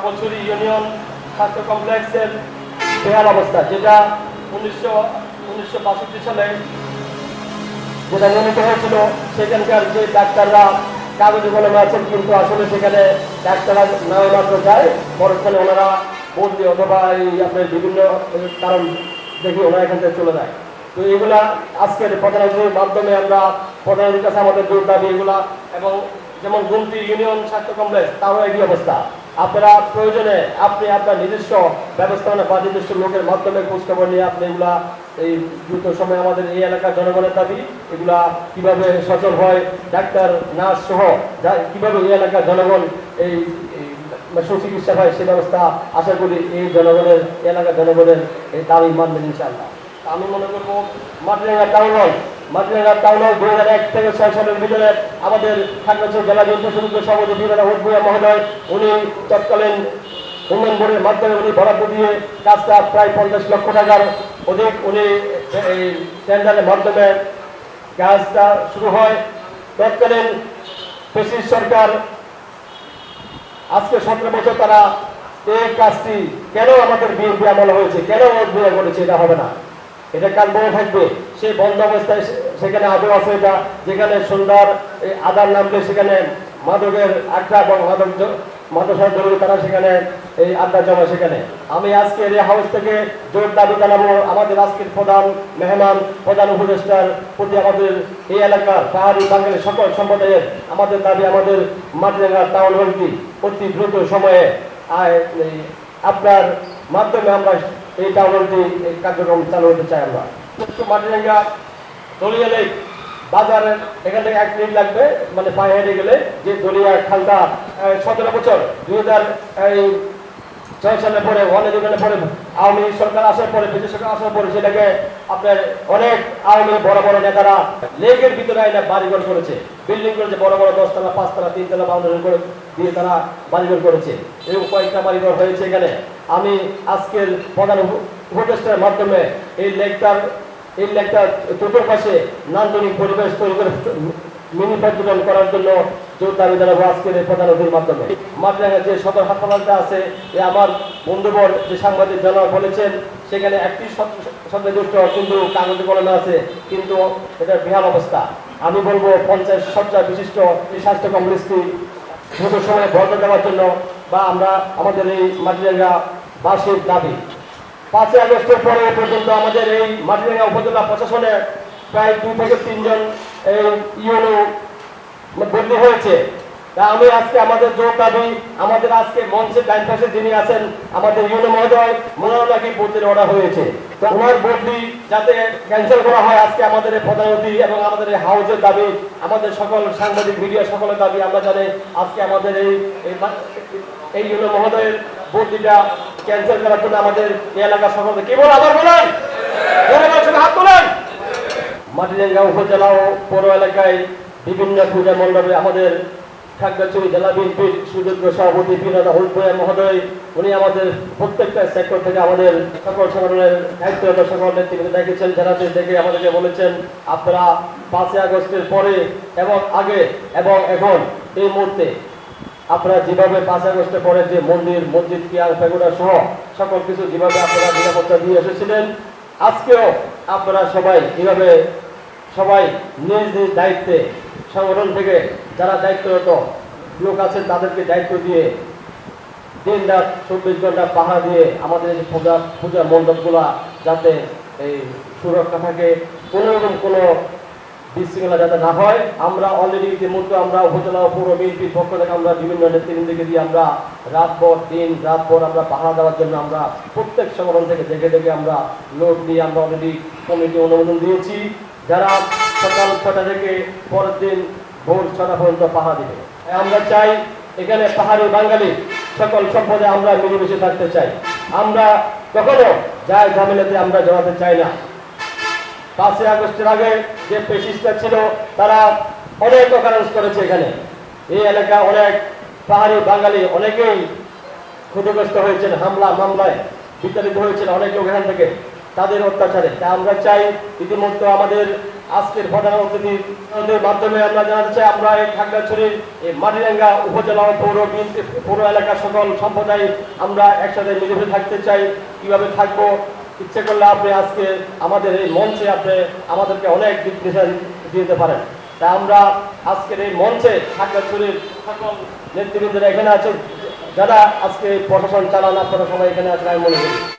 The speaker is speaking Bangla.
কাপড়ছড়ি ইউনিয়ন স্বাস্থ্য কমপ্লেক্সের বেহাল অবস্থা, যেটা উনিশশো উনিশশো সালে যেটা নির্মিত হয়েছিল, সেখানকার যে ডাক্তাররা কাগজে কলমে আছেন, কিন্তু আসলে সেখানে ডাক্তাররা নামে মাত্র যায়, পরক্ষণে ওনারা বদলি অথবা এই আপনার বিভিন্ন কারণ দেখি ওনারা এখান থেকে চলে যায়। তো এগুলা আজকের প্রধানমন্ত্রীর মাধ্যমে আমরা প্রধানমন্ত্রীর কাছে আমাদের জোর দাবি এগুলা, এবং যেমন গুমতি ইউনিয়ন স্বাস্থ্য কমপ্লেক্স, তারও একই অবস্থা। আপনারা প্রয়োজনে আপনি আপনার নিজস্ব ব্যবস্থাপনা বা নিজস্ব লোকের মাধ্যমে খোঁজখবর নিয়ে আপনি এগুলা এই দ্রুত সময় আমাদের এই এলাকার জনগণের দাবি, এগুলা কীভাবে সচল হয়, ডাক্তার, নার্স সহ কীভাবে এই এলাকার জনগণ এই এই সুচিকিৎসা হয়, সে ব্যবস্থা আশা করি এই জনগণের এলাকার জনগণের এই দাবি মানবেন ইনশাআল্লাহ। আমি মনে করব মাটিরাঙ্গা টাউন হল দুই হাজার এক ছয় সালের আমাদের উনি তৎকালীন উন্নয়ন উনি দিয়ে কাজটা প্রায় পঞ্চাশ লক্ষ উনি এই কাজটা শুরু হয় তৎকালীন সরকার। আজকে সতেরো বছর তারা এই কাজটি কেন আমাদের বিএনপি আমল হয়েছে? কেন বিয়ে করেছে? এটা হবে না। এটা কাল বড় থাকবে। সে বন্ধ অবস্থায় সেখানে আদৌ আছে এটা। যেখানে এই আদার নামলে সেখানে মাদকের আড্ডা এবং মাদক মাদ্রাসার জরুরি তারা সেখানে এই আড্ডা জমা সেখানে। আমি আজকে এই হাউস থেকে জোর দাবি জানাব, আমাদের আজকের প্রধান মেহমান, প্রধান উপদেষ্টার প্রতি আমাদের এই এলাকার পাহাড়ি বাঙালি সকল সম্প্রদায়ের আমাদের দাবি, আমাদের মাটিরাঙ্গা টাউন হলটি অতি দ্রুত সময়ে আপনার মাধ্যমে আমরা এই হলটি এই কার্যক্রম চালু হতে চাই আমরা। মাটিরাঙ্গা দলিয়া লেক বাজারের এখান থেকে এক মিনিট লাগবে মানে পায়ে হেঁটে গেলে যে দলিয়া খালটা সতেরো বছর, দুই হাজার ছয় সালে পরে অনেক দিনের পরে আওয়ামী সরকার আসার পরে, বিজেপি সরকার আসার পরে সেটাকে আপনার অনেক আওয়ামী বড় বড় নেতারা লেকের ভিতরে এনে বাড়িঘর করেছে। বিল্ডিং করেছে, বড় বড় দশতলা, পাঁচতলা, তিনতলা বাউন্ডারি করে দিয়ে তারা বাড়িঘর করেছে। এরকম কয়েকটা বাড়িঘর হয়েছে এখানে। আমি আজকের প্রধান উপ- উপদেষ্টার মাধ্যমে এই লেকটার এই লেকটার চতুর্পাশে নান্দনিক পরিবেশ তৈরি করে মিনি করার জন্য আজকের এই মাধ্যমে। মাদ্রাঙ্গা যে সদর হাসপাতালটা আছে, এ আমার বন্ধুবর যে সাংবাদিক জানা বলেছেন, সেখানে একটি সন্দেহযুক্ত কিন্তু কাগজে আছে, কিন্তু বিহাল অবস্থা। আমি বলব পঞ্চাশ সজ্জা বিশিষ্ট এই স্বাস্থ্য কমপ্লেক্সটি দ্রুত সময়ে বন্ধ দেওয়ার জন্য বা আমরা আমাদের এই মাটিরাঙ্গা বাসের দাবি। পাঁচই আগস্টের পরে পর্যন্ত আমাদের এই মাটিরাঙ্গা উপজেলা প্রশাসনে প্রায় দুই থেকে তিনজন বদলি হয়েছে। আমি আজকে আমাদের জোর দাবি, আমাদের আজকে মঞ্চের ডাইন পাশে যিনি আছেন, আমাদের ইউনো মহোদয় নাকি বদলির অর্ডার হয়েছে। তো ওনার বদলি যাতে ক্যান্সেল করা হয়, আজকে আমাদের প্রধানমন্ত্রী এবং আমাদের দাবি, আমাদের সকল সাংবাদিক, মিডিয়া সকলের দাবি, আমরা জানি আজকে আমাদের এই এই ইউনো মহোদয়ের বদলিটা ক্যান্সেল করার জন্য আমাদের এলাকার সকলকে কি বল আবার বলেন জোরে বলছেন, হাত তোলেন মাটিরাঙ্গা উপজেলা ও পৌর এলাকায় বিভিন্ন পূজা মণ্ডপে আমাদের খাগড়াছড়ি জেলা বিএনপির সুযোগ্য সভাপতি বিনোদ হলভয়া মহোদয়, উনি আমাদের প্রত্যেকটা সেক্টর থেকে আমাদের সকল সংগঠনের দায়িত্বরত সকল নেতৃত্ব দেখেছেন যারা দেখে আমাদেরকে বলেছেন, আপনারা পাঁচই আগস্টের পরে এবং আগে এবং এখন এই মুহূর্তে আপনারা যেভাবে পাঁচ আগস্টের পরে যে মন্দির, মসজিদ কিয়ার পেগুড়া সহ সকল কিছু যেভাবে আপনারা নিরাপত্তা দিয়ে এসেছিলেন, আজকেও আপনারা সবাই এভাবে সবাই নিজ নিজ দায়িত্বে সংগঠন থেকে যারা দায়িত্বরত লোক আছেন, তাদেরকে দায়িত্ব দিয়ে দিন রাত চব্বিশ ঘণ্টা পাহারা দিয়ে আমাদের এই পূজা পূজা মণ্ডপগুলা যাতে এই সুরক্ষা থাকে। কোনো রকম কোনো বিশৃঙ্খলা যাতে না হয়, আমরা অলরেডি ইতিমধ্যে আমরা উপজেলা পৌর বিএনপির পক্ষ থেকে আমরা বিভিন্ন নেতৃবৃন্দকে দিয়ে আমরা রাত ভর দিন রাত ভর আমরা পাহারা দেওয়ার জন্য আমরা প্রত্যেক সংগঠন থেকে দেখে দেখে আমরা লোক দিয়ে আমরা অলরেডি কমিটি অনুমোদন দিয়েছি। যারা সকাল ছটা থেকে পরের দিন ভোর ছটা পর্যন্ত পাহারা দিবে। আমরা চাই এখানে পাহাড়ি বাঙালি সকল সম্পদে আমরা মিলেমিশে থাকতে চাই। আমরা কখনো যায় ঝামেলাতে আমরা জড়াতে চাই না। পাঁচই আগস্টের আগে যে পেশিস্টরা ছিল, তারা অনেক অকারেন্স করেছে এখানে। এই এলাকা অনেক পাহাড়ি বাঙালি অনেকেই ক্ষতিগ্রস্ত হয়েছেন, হামলা, মামলায় বিতাড়িত হয়েছেন অনেক লোক এখান থেকে। তাদের অত্যাচারে। তা আমরা চাই, ইতিমধ্যে আমাদের আজকের প্রধান অতিথির মাধ্যমে আমরা জানাতে চাই, আমরা এই খাগড়াছড়ির এই মাটিরাঙ্গা উপজেলা পৌর পৌর এলাকার সকল সম্প্রদায় আমরা একসাথে মিলেমিশে থাকতে চাই। কীভাবে থাকব? ইচ্ছে করলে আপনি আজকে আমাদের এই মঞ্চে আপনি আমাদেরকে অনেক দিক দিশা দিতে পারেন। তাই আমরা আজকের এই মঞ্চে খাগড়াছড়ির সকল নেতৃবৃন্দরা এখানে আছেন। যারা আজকে প্রশাসন চালান আপনারা সবাই এখানে আছেন, আমি মনে করি।